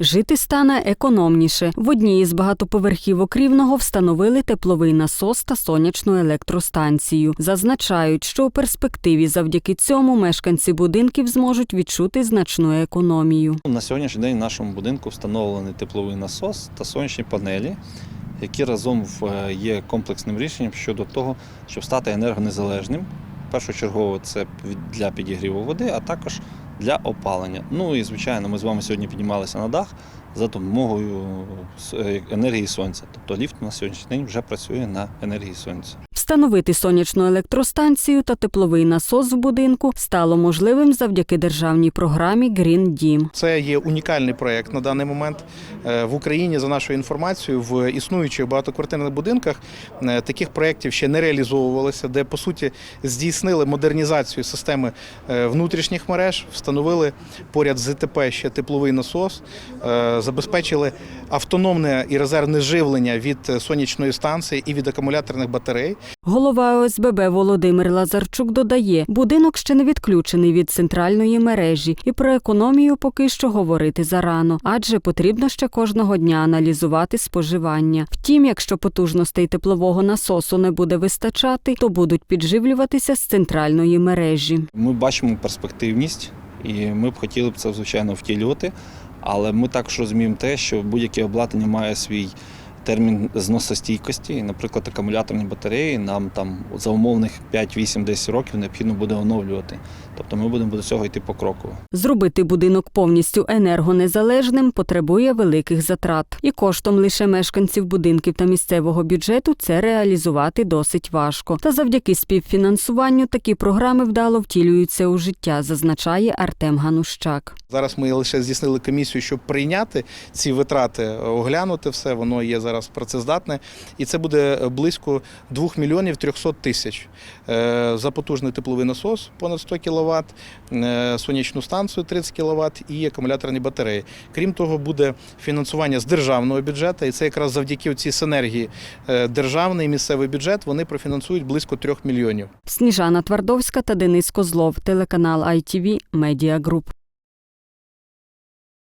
Жити стане економніше. В одній із багатоповерхівок рівного встановили тепловий насос та сонячну електростанцію. Зазначають, що у перспективі завдяки цьому мешканці будинків зможуть відчути значну економію. На сьогоднішній день в нашому будинку встановлений тепловий насос та сонячні панелі, які разом є комплексним рішенням щодо того, щоб стати енергонезалежним. Першочергово це для підігріву води, а також для опалення. Ну і звичайно, ми з вами сьогодні піднімалися на дах за допомогою е, енергії сонця. Тобто ліфт на сьогоднішній день вже працює на енергії сонця. Встановити сонячну електростанцію та тепловий насос в будинку стало можливим завдяки державній програмі Green Дім. Це є унікальний проєкт на даний момент Е, в Україні. За нашою інформацією, в існуючих багатоквартирних будинках е, таких проєктів ще не реалізовувалося, де по суті здійснили модернізацію системи е, внутрішніх мереж, встановили поряд з ЗТП ще тепловий насос, забезпечили автономне і резервне живлення від сонячної станції і від акумуляторних батарей. Голова ОСББ Володимир Лазарчук додає, будинок ще не відключений від центральної мережі, і про економію поки що говорити зарано, адже потрібно ще кожного дня аналізувати споживання. Втім, якщо потужностей теплового насосу не буде вистачати, то будуть підживлюватися з центральної мережі. Ми бачимо перспективність, і ми б хотіли б це звичайно втілювати. Але ми також розуміємо те, що будь-яке обладнання має свій термін зносостійкості. Наприклад, акумуляторні батареї нам там за умовних 5, 8, 10 років необхідно буде оновлювати. Тобто ми будемо до цього йти покроково. Зробити будинок повністю енергонезалежним потребує великих затрат, і коштом лише мешканців будинків та місцевого бюджету це реалізувати досить важко. Та завдяки співфінансуванню такі програми вдало втілюються у життя, зазначає Артем Ганущак. Зараз ми лише здійснили комісію, щоб прийняти ці витрати, оглянути все. Воно є зараз працездатне, і це буде близько 2 мільйонів 300 тисяч Е, за потужний тепловий насос понад 100 кВт, сонячну станцію 30 кВт і акумуляторні батареї. Крім того, буде фінансування з державного бюджету, і це якраз завдяки цій синергії е, державний і місцевий бюджет вони профінансують близько 3 мільйонів. Сніжана Твардовська та Денис Козлов, телеканал ITV Media Group.